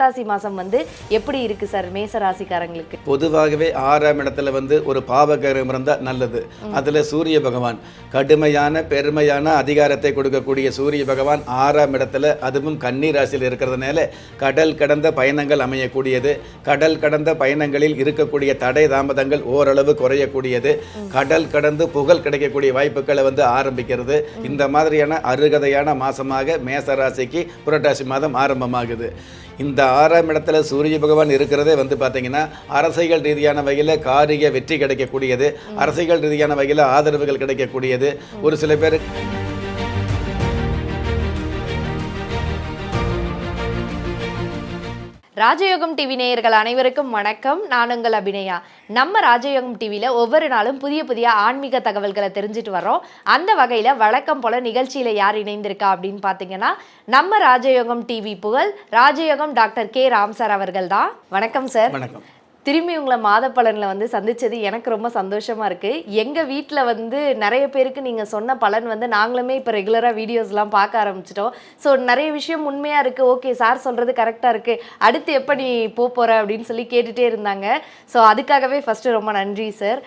புரட்டாசி மாதம் வந்து எப்படி இருக்கு சார் மேச ராசிக்காரங்களுக்கு பொதுவாகவே ஆறாம் இடத்துல வந்து ஒரு பாவகிரகம் இருந்தால் நல்லது. அதில் சூரிய பகவான். கடுமையான பெருமையான அதிகாரத்தை கொடுக்கக்கூடிய சூரிய பகவான் ஆறாம் இடத்துல அதுவும் கன்னி ராசியில் இருக்கிறதுனால கடல் கடந்த பயணங்கள் அமையக்கூடியது. கடல் கடந்த பயணங்களில் இருக்கக்கூடிய தடை தாமதங்கள் ஓரளவு குறையக்கூடியது. கடல் கடந்து புகழ் கிடைக்கக்கூடிய வாய்ப்புகளை வந்து ஆரம்பிக்கிறது. இந்த மாதிரியான அருகதையான மாசமாக மேச ராசிக்கு புரட்டாசி மாதம் ஆரம்பமாகுது. இந்த ஆறாம் இடத்துல சூரிய பகவான் இருக்கிறதே வந்து பார்த்தீங்கன்னா அரசியல் ரீதியான வகையில் காரிய வெற்றி கிடைக்கக்கூடியது அரசியல் ரீதியான வகையில் ஆதரவுகள் கிடைக்கக்கூடியது. ஒரு சில பேர் ராஜயோகம் டிவி நேயர்கள் அனைவருக்கும் வணக்கம். நான் உங்கள் அபிநயா. நம்ம ராஜயோகம் டிவியில் ஒவ்வொரு நாளும் புதிய புதிய ஆன்மீக தகவல்களை தெரிஞ்சுட்டு வர்றோம். அந்த வகையில் வழக்கம் போல நிகழ்ச்சியில் யார் இணைந்திருக்கா அப்படின்னு பார்த்தீங்கன்னா நம்ம ராஜயோகம் டிவி புகழ் ராஜயோகம் டாக்டர் கே. ராம் சார் அவர்கள் தான். வணக்கம் சார். வணக்கம். திரும்பி உங்களை மாத பலனில் வந்து சந்திச்சது எனக்கு ரொம்ப சந்தோஷமா இருக்கு. எங்க வீட்டில் வந்து நிறைய பேருக்கு நீங்க சொன்ன பலன் வந்து நாங்களுமே இப்போ ரெகுலராக வீடியோஸ்லாம் பார்க்க ஆரம்பிச்சிட்டோம். ஸோ நிறைய விஷயம் உண்மையா இருக்கு. ஓகே சார் சொல்றது கரெக்டாக இருக்கு. அடுத்து எப்போ நீ போக போற அப்படின்னு சொல்லி கேட்டுட்டே இருந்தாங்க. ஸோ அதுக்காகவே ஃபர்ஸ்ட் ரொம்ப நன்றி சார்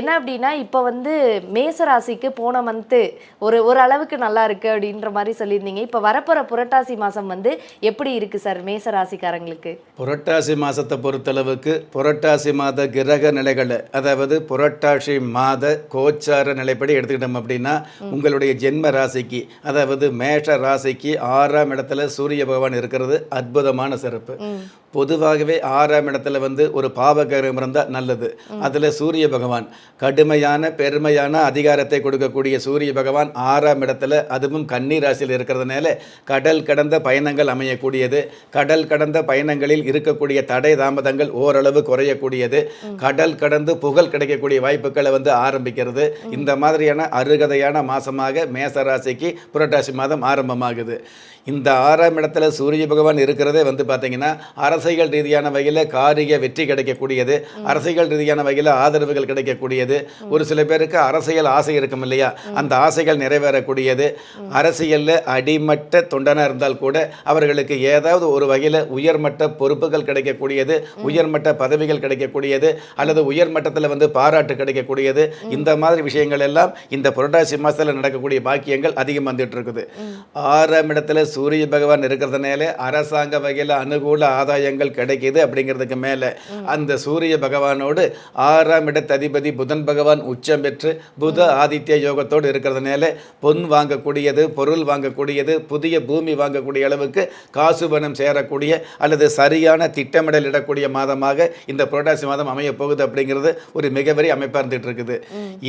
என்ன அப்படின்னா இப்போ வந்து மேச ராசிக்கு போன மந்த்து ஒரு ஒரு அளவுக்கு நல்லா இருக்கு அப்படின்ற மாதிரி சொல்லியிருந்தீங்க. இப்போ வரப்போற புரட்டாசி மாசம் வந்து எப்படி இருக்கு சார் மேச ராசிக்காரங்களுக்கு? புரட்டாசி மாதத்தை பொறுத்தளவுக்கு புரட்டாசி மாத கிரக நிலைகளை அதாவது புரட்டாசி மாத கோச்சார நிலைப்படி எடுத்துக்கிட்டோம் அப்படின்னா உங்களுடைய ஜென்ம ராசிக்கு அதாவது மேஷ ராசிக்கு ஆறாம் இடத்துல சூரிய பகவான் இருக்கிறது அற்புதமான சிறப்பு. பொதுவாகவே ஆறாம் இடத்துல வந்து ஒரு பாவகிரகம் இருந்தால் நல்லது. அதில் சூரிய பகவான். கடுமையான பெருமையான அதிகாரத்தை கொடுக்கக்கூடிய சூரிய பகவான் ஆறாம் இடத்துல அதுவும் கன்னி ராசியில் இருக்கிறதுனால கடல் கடந்த பயணங்கள் அமையக்கூடியது. கடல் கடந்த பயணங்களில் இருக்கக்கூடிய தடை தாமதங்கள் ஓரளவு குறையக்கூடியது. கடல் கடந்து புகழ் கிடைக்கக்கூடிய வாய்ப்புகளை வந்து ஆரம்பிக்கிறது. இந்த மாதிரியான அருகதையான மாதமாக மேச ராசிக்கு புரட்டாசி மாதம் ஆரம்பமாகுது. இந்த ஆறாம் இடத்துல சூரிய பகவான் இருக்கிறதே வந்து பார்த்தீங்கன்னா அரசியல் ரீதியான வகையில் காரிய வெற்றி கிடைக்கக்கூடியது. அரசியல் ரீதியான வகையில் ஆதரவுகள் கிடைக்கக்கூடியது. ஒரு சில பேருக்கு அரசியல் ஆசை இருக்கும் இல்லையா? அந்த ஆசைகள் நிறைவேறக்கூடியது. அரசியலில் அடிமட்ட தொண்டனாக இருந்தால் கூட அவர்களுக்கு ஏதாவது ஒரு வகையில் உயர்மட்ட பொறுப்புகள் கிடைக்கக்கூடியது உயர்மட்ட பதவிகள் கிடைக்கக்கூடியது அல்லது உயர்மட்டத்தில் வந்து பாராட்டு கிடைக்கக்கூடியது. இந்த மாதிரி விஷயங்கள் எல்லாம் இந்த புரட்டாசி மாதத்தில் நடக்கக்கூடிய பாக்கியங்கள் அதிகம் வந்துட்டு இருக்குது ஆறாம் இடத்துல சூரிய பகவான் இருக்கிறதுனால அரசாங்க வகையில் அனுகூல ஆதாயங்கள் கிடைக்குது அப்படிங்கிறதுக்கு மேலே அந்த சூரிய பகவானோடு ஆறாம் இடத்து அதிபதி புதன் பகவான் உச்சம் பெற்று புத ஆதித்ய யோகத்தோடு இருக்கிறதுனால பொன் வாங்கக்கூடியது பொருள் வாங்கக்கூடியது புதிய பூமி வாங்கக்கூடிய அளவுக்கு காசு பணம் சேரக்கூடிய அல்லது சரியான திட்டமிடல் இடக்கூடிய மாதமாக இந்த புரட்டாசி மாதம் அமைய போகுது அப்படிங்கிறது ஒரு மிகப்பெரிய அமைப்பாக இருந்துட்டு இருக்குது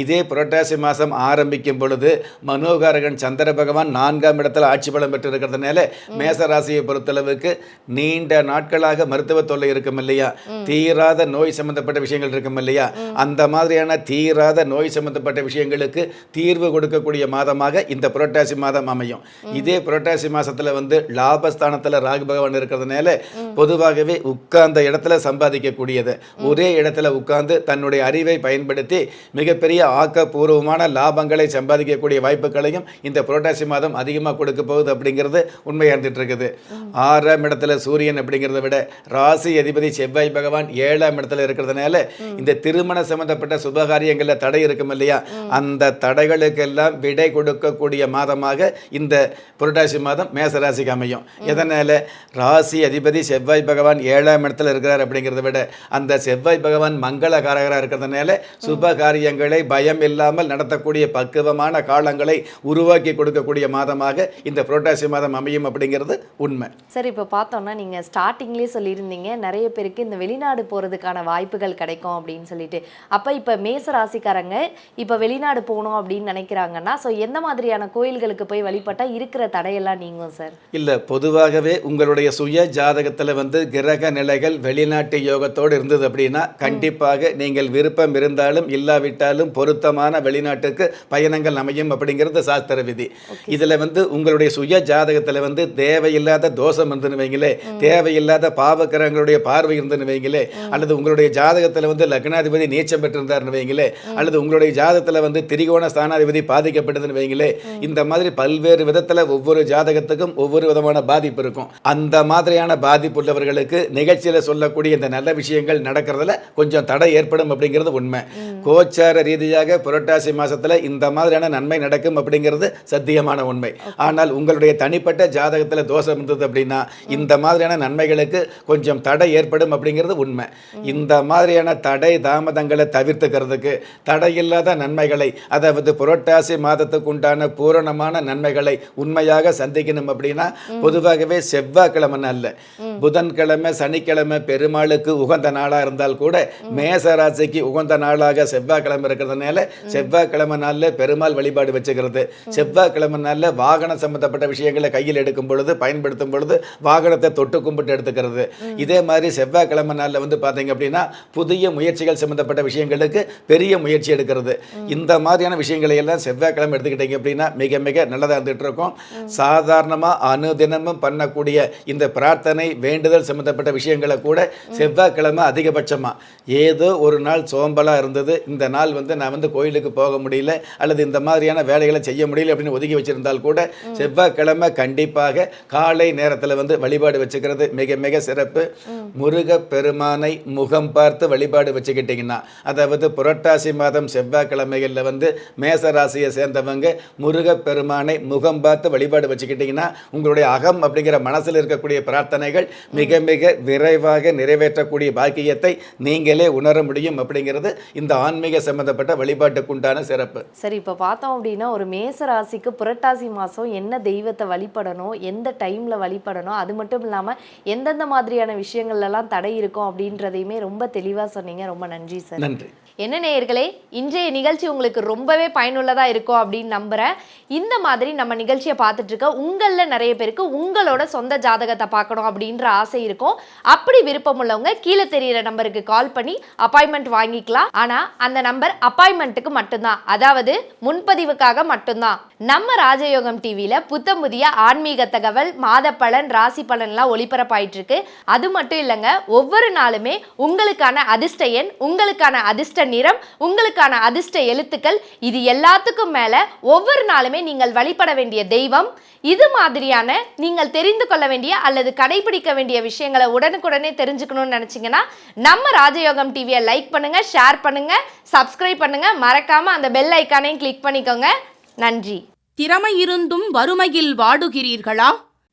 இதே புரட்டாசி மாதம் ஆரம்பிக்கும் பொழுது மனோகாரகன் சந்திர பகவான் நான்காம் இடத்துல ஆட்சி பலம் பெற்று இருக்கிறதுனால மேச ராசியை பொறுத்தளவுக்கு நீண்ட நாட்களாக மருத்துவ தொல்லை இருக்கும் இல்லையா? தீராத நோய் சம்பந்தப்பட்ட விஷயங்கள் இருக்கும் இல்லையா? அந்த மாதிரியான தீராத நோய் சம்பந்தப்பட்ட விஷயங்களுக்கு தீர்வு கொடுக்கக்கூடிய மாதமாக இந்த புரட்டாசி மாதம் அமையும். இதே புரட்டாசி மாசத்துல வந்து லாபஸ்தானத்துல ராகு பகவான் இருக்கிறதுனால பொதுவாகவே உட்கார்ந்த இடத்துல சம்பாதிக்கக்கூடியது. ஒரே இடத்துல உட்கார்ந்து தன்னுடைய அறிவை பயன்படுத்தி மிகப்பெரிய ஆக்கப்பூர்வமான லாபங்களை சம்பாதிக்கக்கூடிய வாய்ப்புகளையும் இந்த புரட்டாசி மாதம் அதிகமாக கொடுக்க போகுது அப்படிங்கிறது உண்மையாக இருந்துட்டு இருக்குது. ஆறாம் இடத்துல சூரியன் அப்படிங்கிறத விட ராசி அதிபதி செவ்வாய் பகவான் ஏழாம் இடத்துல இருக்கிறதுனால இந்த திருமண சம்பந்தப்பட்ட சுபகாரியங்களில் தடை இருக்கும் இல்லையா? அந்த தடைகளுக்கெல்லாம் விடை கொடுக்கக்கூடிய மாதமாக இந்த புரட்டாசி மாதம் மேசராசிக்கு அமையும். எதனால? ராசி அதிபதி செவ்வாய் பகவான் ஏழாம் இடத்துல இருக்கிறார் அப்படிங்கிறத விட அந்த செவ்வாய் பகவான் மங்களகாரகராக இருக்கிறதுனால சுப காரியங்களை பயம் இல்லாமல் நடத்தக்கூடிய பக்குவமான காலங்களை உருவாக்கி கொடுக்கக்கூடிய மாதமாக இந்த புரட்டாசி மாதம் அமையும் அப்படிங்கிறது உண்மை. சரி இப்போ பார்த்தோம்னா நீங்கள் ஸ்டார்டிங்லேயே சொல்லியிருந்தீங்க. நிறைய பேருக்கு இந்த வெளிநாடு போகிறதுக்கான வாய்ப்புகள் கிடைக்கும் அப்படின்னு சொல்லிட்டு. அப்போ இப்போ மேச ராசிக்காரங்க இப்போ வெளிநாடு போகணும் அப்படின்னு நினைக்கிறாங்கன்னா ஸோ எந்த மாதிரியான கோயில்களுக்கு போய் வழிபட்டால் இருக்கிற தடையெல்லாம் நீங்கும் சார் இல்லை பொதுவாகவே உங்களுடைய சுய ஜாதகத்தில் வந்து கிரக நிலைகள் வெளிநாட்டு யோகத்தோடு இருந்தது அப்படின்னா கண்டிப்பாக நீங்கள் விருப்பம் இருந்தாலும் இல்லாவிட்டாலும் பொருத்தமான வெளிநாட்டுக்கு பயணங்கள் அமையும் அப்படிங்கிறது சாஸ்திர விதி. இதில் வந்து உங்களுடைய சுய ஜாதகத்தில் வந்து தேவையில்லாத தோஷம் இருந்துன்னு வைங்களே தேவையில்லாத பாவக்கிரகங்களுடைய பார்வை இருந்துன்னு வைங்களே அல்லது உங்களுடைய ஜாதகத்துல வந்து லக்னாதிபதி நீச்சம் பெற்றிருந்தாருன்னு வைங்களே அல்லது உங்களுடைய ஜாதகத்துல வந்து திரிகோண ஸ்தானாதிபதி பாதிக்கப்பட்டதுன்னு வைங்களே இந்த மாதிரி பல்வேறு விதத்துல ஒவ்வொரு ஜாதகத்துக்கும் ஒவ்வொரு விதமான பாதிப்பு இருக்கும். அந்த மாதிரியான பாதிப்பு உள்ளவர்களுக்கு நிகழ்ச்சியில சொல்லக்கூடிய இந்த நல்ல விஷயங்கள் நடக்கிறதுல கொஞ்சம் தடை ஏற்படும் அப்படிங்கிறது உண்மை. கோச்சார ரீதியாக புரட்டாசி மாசத்துல இந்த மாதிரியான நன்மை நடக்கும் அப்படிங்கிறது சத்தியமான உண்மை. ஆனால் உங்களுடைய தனிப்பட்ட ஜாதகத்துல தோஷம் இருந்தது அப்படின்னா இந்த மாதிரியான நன்மைகளுக்கு கொஞ்சம் தடை ஏற்படும் அப்படிங்கிறது உண்மை. இந்த மாதிரியான தடை தாமதங்களை தவிர்த்துக்கிறதுக்கு தடையில்லாத நன்மைகளை அதாவது புரட்டாசி மாதத்துக்கு உண்டான பூரணமான நன்மைகளை உண்மையாக சந்திக்கணும் அப்படின்னா பொதுவாகவே செவ்வாய்க்கிழமை அல்ல புதன்கிழமை சனிக்கிழமை பெருமாளுக்கு உகந்த நாளாக இருந்தால் கூட மேசராசிக்கு உகந்த நாளாக செவ்வாய்க்கிழமை இருக்கிறதுனால செவ்வாய்க்கிழமை நாளில் பெருமாள் வழிபாடு வச்சுக்கிறது. செவ்வாய்க்கிழமை நாளில் வாகனம் சம்பந்தப்பட்ட விஷயங்களை கையில் எடுக்கும் பொழுது பயன்படுத்தும் பொழுது வாகனத்தை தொட்டு கும்பிட்டு எடுத்துக்கிறது. இதே மாதிரி செவ்வாய்க்கிழமை நாளில் வந்து பார்த்தீங்க அப்படின்னா புதிய முயற்சிகள் சம்மந்தப்பட்ட விஷயங்களுக்கு பெரிய முயற்சி எடுக்கிறது. இந்த மாதிரியான விஷயங்களை எல்லாம் செவ்வாய்க்கிழமை எடுத்துக்கிட்டீங்க அப்படின்னா மிக மிக நல்லதாக இருந்துகிட்டு இருக்கும். சாதாரணமாக அனுதினமும் பண்ணக்கூடிய இந்த பிரார்த்தனை வேண்டுதல் சம்மந்தப்பட்ட விஷயங்களை கூட செவ்வாய்க்கிழமை அதிகபட்சமாக ஏதோ ஒரு நாள் சோம்பலாக இருந்தது இந்த நாள் வந்து நான் வந்து கோயிலுக்கு போக முடியல அல்லது இந்த மாதிரியான வேலைகளை செய்ய முடியல அப்படின்னு ஒதுக்கி வச்சிருந்தால் கூட செவ்வாய்க்கிழமை கண்டிப்பாக காலை நேரத்தில் வந்து வழிபாடு வச்சுக்கிறது மிக மிக சிறப்பு. முருக பெருமானை முகம் பார்த்து வழிபாடு வச்சுக்கிட்டிங்கன்னா அதாவது புரட்டாசி மாதம் செவ்வாய்க்கிழமைகளில் வந்து மேச ராசியை சேர்ந்தவங்க முருக பெருமானை முகம் பார்த்து வழிபாடு வச்சுக்கிட்டிங்கன்னா உங்களுடைய அகம் அப்படிங்கிற மனசில் இருக்கக்கூடிய பிரார்த்தனைகள் மிக மிக விரைவாக நிறைவேற்றக்கூடிய பாக்கியத்தை நீங்களே உணர முடியும் அப்படிங்கிறது இந்த ஆன்மீக சம்பந்தப்பட்ட வழிபாட்டுக்குண்டான சிறப்பு. சரி இப்போ பார்த்தோம் அப்படின்னா ஒரு மேச ராசிக்கு புரட்டாசி மாதம் என்ன தெய்வத்தை வழிபடணும் எந்த டைமில் வழிபடணும் அது மட்டும் இல்லாமல் எந்தெந்த மாதிரியான விஷயங்கள்லாம் தடை இருக்கும் அப்படின்றதையுமே ரொம்ப தெளிவாக சொன்னீங்க. ரொம்ப நன்றி சார் நன்றி. என்ன நேயர்களே இன்றைய நிகழ்ச்சி உங்களுக்கு ரொம்பவே பயனுள்ளதாக இருக்கும் அப்படின்னு நம்புகிறேன் இந்த மாதிரி நம்ம நிகழ்ச்சியை பார்த்துட்டு இருக்க உங்களில் நிறைய பேருக்கு உங்களோட சொந்த ஜாதகத்தை பார்க்கணும் அப்படின்ற ஆசை இருக்கும். அப்படி விருப்பம் உள்ளவங்க கீழே தெரியிற நம்பருக்கு கால் பண்ணி அப்பாயின்மெண்ட் வாங்கிக்கலாம். ஆனால் அந்த நம்பர் அப்பாயின்மெண்ட்டுக்கு மட்டும்தான். அதாவது முன்பதிவுக்காக மட்டும்தான். நம்ம ராஜயோகம் டிவியில் புத்தம் புதிய ஆன்மீக தகவல் மாத பலன் ராசி பலன்லாம் ஒளிபரப்பாயிட்டு இருக்கு. அது மட்டும் இல்லைங்க ஒவ்வொரு நாளுமே உங்களுக்கான அதிர்ஷ்ட எண் உங்களுக்கான அதிர்ஷ்ட நிறம் உங்களுக்கான அதிர்ஷ்ட எழுத்துக்கள் இது எல்லாத்துக்கும் மேலே ஒவ்வொரு நாளுமே நீங்கள் வழிபட வேண்டிய தெய்வம். இது மாதிரியான நீங்கள் தெரிந்து கொள்ள வேண்டிய அல்லது கடைபிடிக்க வேண்டிய விஷயங்களை உடனுக்குடனே தெரிஞ்சுக்கணும்னு நினச்சிங்கன்னா நம்ம ராஜயோகம் டிவியை லைக் பண்ணுங்க ஷேர் பண்ணுங்க சப்ஸ்கிரைப் பண்ணுங்க. மறக்காம அந்த பெல் ஐக்கானையும் கிளிக் பண்ணிக்கோங்க. நன்றி. திறமை இருந்தும் வறுமையில் வாடுகிறீர்களா?